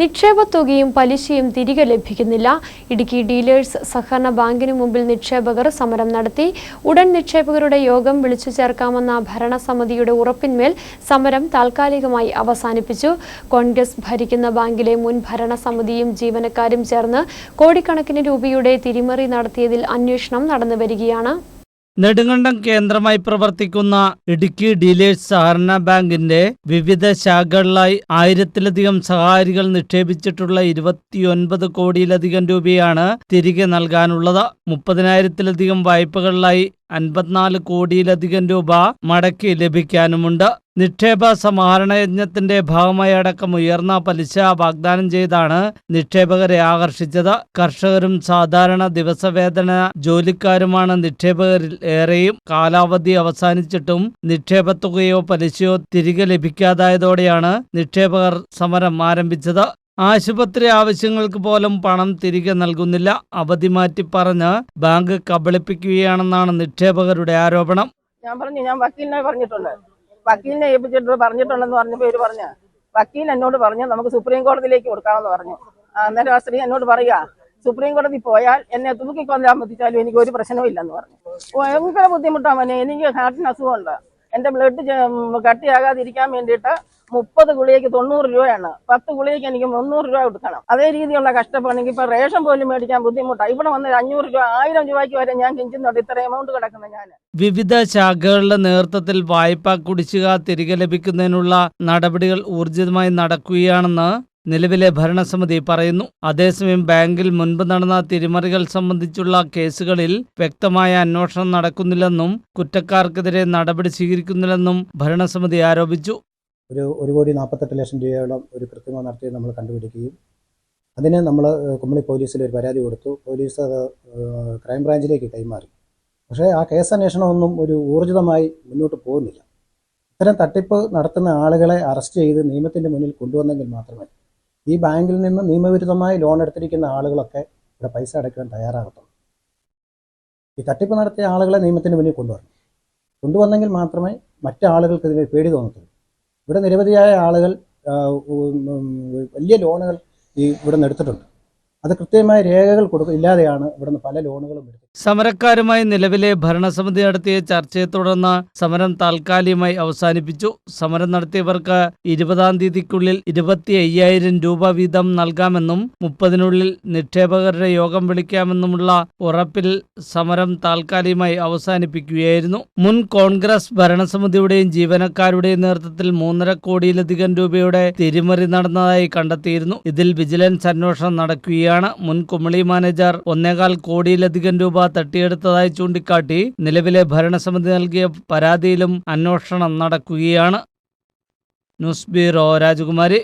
നിക്ഷേപ തുകയും പലിശയും തിരികെ ലഭിക്കുന്നില്ല. ഇടുക്കി ഡീലേഴ്സ് സഹകരണ ബാങ്കിന് മുമ്പിൽ നിക്ഷേപകർ സമരം നടത്തി. ഉടൻ നിക്ഷേപകരുടെ യോഗം വിളിച്ചു ചേർക്കാമെന്ന ഭരണസമിതിയുടെ ഉറപ്പിന്മേൽ സമരം താൽക്കാലികമായി അവസാനിപ്പിച്ചു. കോൺഗ്രസ് ഭരിക്കുന്ന ബാങ്കിലെ മുൻ ഭരണസമിതിയും ജീവനക്കാരും ചേർന്ന് കോടിക്കണക്കിന് രൂപയുടെ തിരിമറി നടത്തിയതിൽ അന്വേഷണം നടന്നുവരികയാണ്. നെടുങ്കണ്ടം കേന്ദ്രമായി പ്രവർത്തിക്കുന്ന ഇടുക്കി ഡീലേഴ്സ് സഹകരണ ബാങ്കിന്റെ വിവിധ ശാഖകളിലായി ആയിരത്തിലധികം സഹാരികൾ നിക്ഷേപിച്ചിട്ടുള്ള ഇരുപത്തിയൊൻപത് കോടിയിലധികം രൂപയാണ് തിരികെ നൽകാനുള്ളത്. മുപ്പതിനായിരത്തിലധികം വായ്പകളിലായി അൻപത്തിനാല് കോടിയിലധികം രൂപ മടക്കി ലഭിക്കാനുമുണ്ട്. നിക്ഷേപ സമാഹരണ യജ്ഞത്തിന്റെ ഭാഗമായി അടക്കം ഉയർന്ന പലിശ വാഗ്ദാനം ചെയ്താണ് നിക്ഷേപകരെ ആകർഷിച്ചത്. കർഷകരും സാധാരണ ദിവസവേതന ജോലിക്കാരുമാണ് നിക്ഷേപകരിൽ ഏറെയും കാലാവധി അവസാനിച്ചിട്ടും നിക്ഷേപത്തുകയോ പലിശയോ തിരികെ ലഭിക്കാതായതോടെയാണ് നിക്ഷേപകർ സമരം ആരംഭിച്ചത്. ആശുപത്രി ആവശ്യങ്ങൾക്ക് പോലും പണം തിരികെ നൽകുന്നില്ല. അവധി മാറ്റി പറഞ്ഞ് ബാങ്ക് കബളിപ്പിക്കുകയാണെന്നാണ് നിക്ഷേപകരുടെ ആരോപണം. ഞാൻ പറഞ്ഞു ഞാൻ വക്കീലിനെ പറഞ്ഞിട്ടുണ്ട്. വക്കീലിനെ ഏൽപ്പിച്ചിട്ട് പറഞ്ഞിട്ടുണ്ടെന്ന് പറഞ്ഞപ്പോൾ ഇവർ പറഞ്ഞ. വക്കീൽ എന്നോട് പറഞ്ഞു നമുക്ക് സുപ്രീം കോടതിയിലേക്ക് കൊടുക്കാമെന്ന് പറഞ്ഞു. അന്നേരം ആ സ്ത്രീ എന്നോട് പറയുക സുപ്രീം കോടതി പോയാൽ എന്നെ തൂക്കിക്കൊല്ലാൻ പറ്റിച്ചാലും എനിക്ക് ഒരു പ്രശ്നവും ഇല്ലെന്ന് പറഞ്ഞു. ഭയങ്കര ബുദ്ധിമുട്ടാ മോനെ. എനിക്ക് ഹാർട്ടിന് അസുഖമുണ്ട്. എന്റെ ബ്ലഡ് കട്ടിയാകാതിരിക്കാൻ വേണ്ടിയിട്ട് മുപ്പത് ഗുളികയ്ക്ക് തൊണ്ണൂറ് രൂപയാണ്. പത്ത് ഗുളികയ്ക്ക് എനിക്ക് മുന്നൂറ് രൂപ കൊടുക്കണം. അതേ രീതിയിലുള്ള കഷ്ടപ്പാണെങ്കിൽ ഇപ്പൊ റേഷൻ പോലും മേടിക്കാൻ ബുദ്ധിമുട്ടാണ് ഇവിടെ വന്ന് അഞ്ഞൂറ് രൂപ ആയിരം രൂപയ്ക്ക് വരെ ഞാൻ കിഞ്ചുന്നുണ്ട്. ഇത്ര എമൗണ്ട് കിടക്കുന്ന ഞാൻ വിവിധ ശാഖകളുടെ നേതൃത്വത്തിൽ വായ്പ കുടിശ്ശിക തിരികെ ലഭിക്കുന്നതിനുള്ള നടപടികൾ ഊർജിതമായി നടക്കുകയാണെന്ന് നിലവിലെ ഭരണസമിതി പറയുന്നു. അതേസമയം ബാങ്കിൽ മുൻപ് നടന്ന തിരിമറികൾ സംബന്ധിച്ചുള്ള കേസുകളിൽ വ്യക്തമായ അന്വേഷണം നടക്കുന്നില്ലെന്നും കുറ്റക്കാർക്കെതിരെ നടപടി സ്വീകരിക്കുന്നില്ലെന്നും ഭരണസമിതി ആരോപിച്ചു. ഒരു ഒരു കോടി നാൽപ്പത്തെട്ട് ലക്ഷം രൂപയോളം ഒരു കൃത്രിമ നടത്തി നമ്മൾ കണ്ടുപിടിക്കുകയും അതിന് നമ്മൾ കുമ്മളി പോലീസിൽ ഒരു പരാതി കൊടുത്തു. പോലീസ് അത് ക്രൈംബ്രാഞ്ചിലേക്ക് കൈമാറി. പക്ഷേ ആ കേസ് അന്വേഷണമൊന്നും ഒരു ഊർജിതമായി മുന്നോട്ട് പോകുന്നില്ല. ഇത്തരം തട്ടിപ്പ് നടത്തുന്ന ആളുകളെ അറസ്റ്റ് ചെയ്ത് നിയമത്തിന്റെ മുന്നിൽ കൊണ്ടുവന്നെങ്കിൽ മാത്രമേ ഈ ബാങ്കിൽ നിന്ന് നിയമവിരുദ്ധമായി ലോൺ എടുത്തിരിക്കുന്ന ആളുകളൊക്കെ ഇവിടെ പൈസ അടയ്ക്കാൻ തയ്യാറാകത്തുള്ളൂ. ഈ തട്ടിപ്പ് നടത്തിയ ആളുകളെ നിയമത്തിന് മുന്നിൽ കൊണ്ടുവരണം. കൊണ്ടുവന്നെങ്കിൽ മാത്രമേ മറ്റാളുകൾക്ക് ഇതിനെ പേടി തോന്നത്തുള്ളൂ. ഇവിടെ നിരവധിയായ ആളുകൾ വലിയ ലോണുകൾ ഈ ഇവിടെ നിന്ന് എടുത്തിട്ടുണ്ട്. അത് കൃത്യമായ രേഖകൾ കൊടുക്കും ഇല്ലാതെയാണ് ഇവിടുന്ന് പല ലോണുകളും എടുത്തത് സമരക്കാരുമായി നിലവിലെ ഭരണസമിതി നടത്തിയ ചർച്ചയെ തുടർന്ന് സമരം താൽക്കാലികമായി അവസാനിപ്പിച്ചു. സമരം നടത്തിയവർക്ക് ഇരുപതാം തീയതിക്കുള്ളിൽ ഇരുപത്തി അയ്യായിരം രൂപ വീതം നൽകാമെന്നും മുപ്പതിനുള്ളിൽ നിക്ഷേപകരുടെ യോഗം വിളിക്കാമെന്നുമുള്ള ഉറപ്പിൽ സമരം താൽക്കാലികമായി അവസാനിപ്പിക്കുകയായിരുന്നു. മുൻ കോൺഗ്രസ് ഭരണസമിതിയുടെയും ജീവനക്കാരുടെയും നേതൃത്വത്തിൽ മൂന്നര കോടിയിലധികം രൂപയുടെ തിരിമറി നടന്നതായി കണ്ടെത്തിയിരുന്നു. ഇതിൽ വിജിലൻസ് അന്വേഷണം നടക്കുകയാണ്. മുൻ കുമളി മാനേജർ ഒന്നേകാൽ കോടിയിലധികം തട്ടിയെടുത്തതായി ചൂണ്ടിക്കാട്ടി നിലവിലെ ഭരണസമിതി നൽകിയ പരാതിയിലും അന്വേഷണം നടക്കുകയാണ്. ന്യൂസ് ബ്യൂറോ രാജകുമാരി.